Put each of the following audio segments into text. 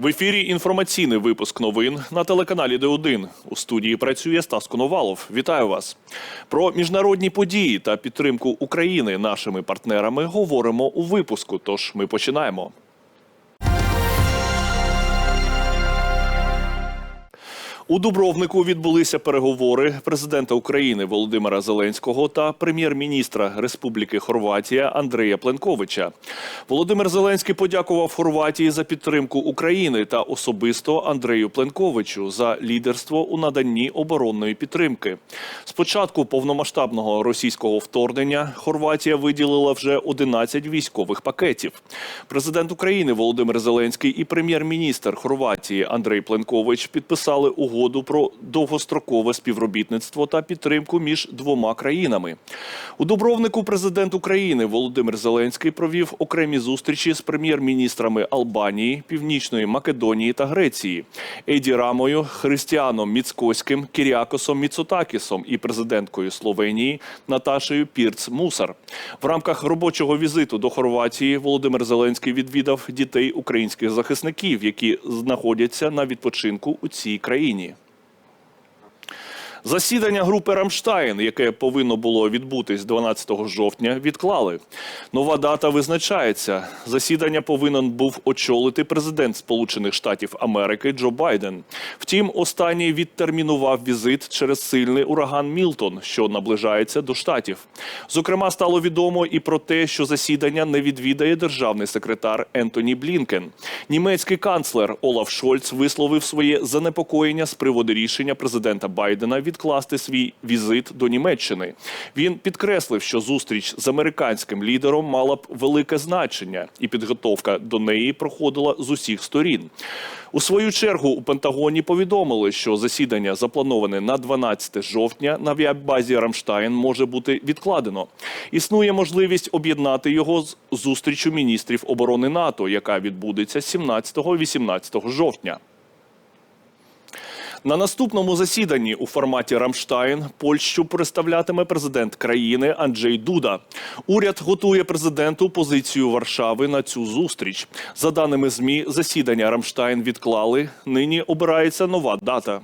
В ефірі інформаційний випуск новин на телеканалі Д1. У студії працює Стас Коновалов. Вітаю вас. Про міжнародні події та підтримку України нашими партнерами говоримо у випуску. Тож ми починаємо. У Дубровнику відбулися переговори президента України Володимира Зеленського та прем'єр-міністра Республіки Хорватія Андрея Пленковича. Володимир Зеленський подякував Хорватії за підтримку України та особисто Андрею Пленковичу за лідерство у наданні оборонної підтримки. З початку повномасштабного російського вторгнення Хорватія виділила вже 11 військових пакетів. Президент України Володимир Зеленський і прем'єр-міністр Хорватії Андрей Пленкович підписали угоду про довгострокове співробітництво та підтримку між двома країнами. У Дубровнику президент України Володимир Зеленський провів окремі зустрічі з прем'єр-міністрами Албанії, Північної Македонії та Греції, Еді Рамою, Христіаном Міцкоським, Кіріакосом Міцотакісом і президенткою Словенії Наташею Пірц Мусар. В рамках робочого візиту до Хорватії Володимир Зеленський відвідав дітей українських захисників, які знаходяться на відпочинку у цій країні. Засідання групи Рамштайн, яке повинно було відбутись 12 жовтня, відклали. Нова дата визначається. Засідання повинен був очолити президент Сполучених Штатів Америки Джо Байден. Втім, останній відтермінував візит через сильний ураган Мілтон, що наближається до штатів. Зокрема, стало відомо і про те, що засідання не відвідає державний секретар Ентоні Блінкен. Німецький канцлер Олаф Шольц висловив своє занепокоєння з приводу рішення президента Байдена відкласти свій візит до Німеччини. Він підкреслив, що зустріч з американським лідером мала б велике значення, і підготовка до неї проходила з усіх сторін. У свою чергу у Пентагоні повідомили, що засідання, заплановане на 12 жовтня на авіабазі Рамштайн, може бути відкладено. Існує можливість об'єднати його з зустрічю міністрів оборони НАТО, яка відбудеться 17-18 жовтня. На наступному засіданні у форматі Рамштайн Польщу представлятиме президент країни Анджей Дуда. Уряд готує президенту позицію Варшави на цю зустріч. За даними змі, засідання Рамштайн відклали. Нині обирається нова дата.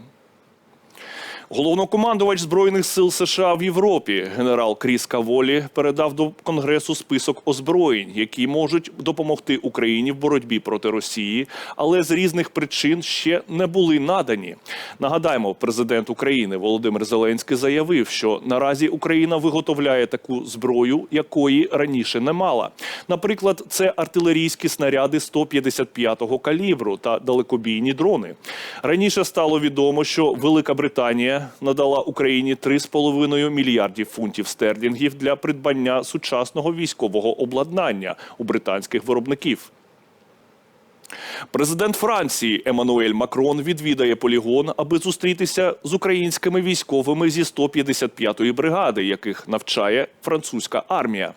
Головнокомандувач збройних сил США в Європі генерал Кріс Каволі передав до Конгресу список озброєнь, які можуть допомогти Україні в боротьбі проти Росії, але з різних причин ще не були надані. Нагадаємо, президент України Володимир Зеленський заявив, що наразі Україна виготовляє таку зброю, якої раніше не мала. Наприклад, це артилерійські снаряди 155-го калібру та далекобійні дрони. Раніше стало відомо, що Велика Британія надала Україні 3,5 мільярдів фунтів стерлінгів для придбання сучасного військового обладнання у британських виробників. Президент Франції Еммануель Макрон відвідає полігон, аби зустрітися з українськими військовими зі 155-ї бригади, яких навчає французька армія.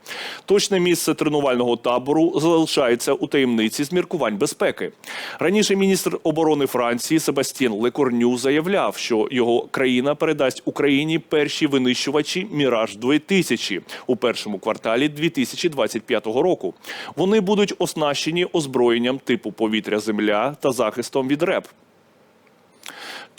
Точне місце тренувального табору залишається у таємниці з міркувань безпеки. Раніше міністр оборони Франції Себастьєн Лекорню заявляв, що його країна передасть Україні перші винищувачі Міраж 2000 у першому кварталі 2025 року. Вони будуть оснащені озброєнням типу повітря-земля та захистом від РЕП.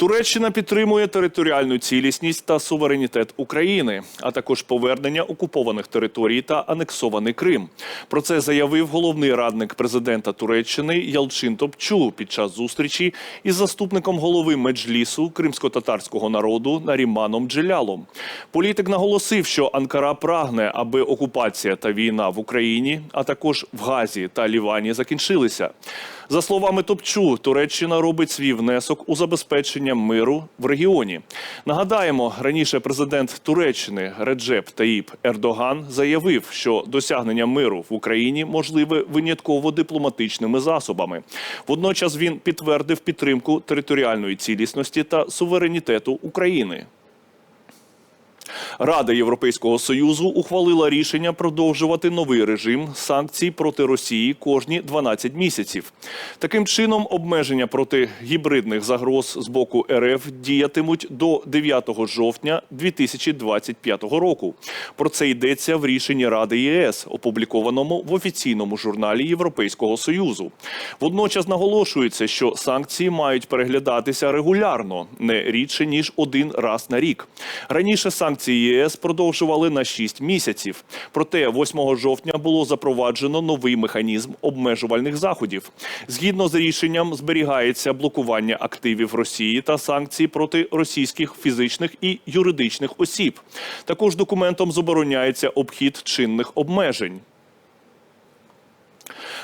Туреччина підтримує територіальну цілісність та суверенітет України, а також повернення окупованих територій та анексований Крим. Про це заявив головний радник президента Туреччини Ялчин Топчу під час зустрічі із заступником голови меджлісу кримсько-татарського народу Наріманом Джелялом. Політик наголосив, що Анкара прагне, аби окупація та війна в Україні, а також в Газі та Лівані закінчилися. За словами Топчу, Туреччина робить свій внесок у забезпечення миру в регіоні. Нагадаємо, раніше президент Туреччини Реджеп Таїп Ердоган заявив, що досягнення миру в Україні можливе винятково дипломатичними засобами. Водночас він підтвердив підтримку територіальної цілісності та суверенітету України. Рада Європейського союзу ухвалила рішення продовжувати новий режим санкцій проти Росії кожні 12 місяців. Таким чином, обмеження проти гібридних загроз з боку РФ діятимуть до 9 жовтня 2025 року. Про це йдеться в рішенні Ради ЄС, опублікованому в офіційному журналі Європейського союзу. Водночас наголошується, що санкції мають переглядатися регулярно, не рідше ніж один раз на рік. Раніше санкції ЄС продовжували на 6 місяців. Проте 8 жовтня було запроваджено новий механізм обмежувальних заходів. Згідно з рішенням, зберігається блокування активів Росії та санкції проти російських фізичних і юридичних осіб. Також документом забороняється обхід чинних обмежень.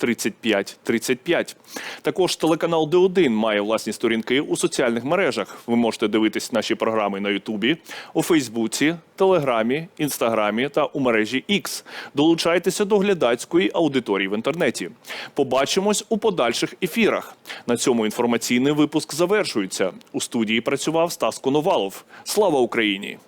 35 35. Також телеканал Д1 має власні сторінки у соціальних мережах. Ви можете дивитись наші програми на Ютубі, у Фейсбуці, Телеграмі, Інстаграмі та у мережі X. Долучайтеся до глядацької аудиторії в інтернеті. Побачимось у подальших ефірах. На цьому інформаційний випуск завершується. У студії працював Стас Коновалов. Слава Україні!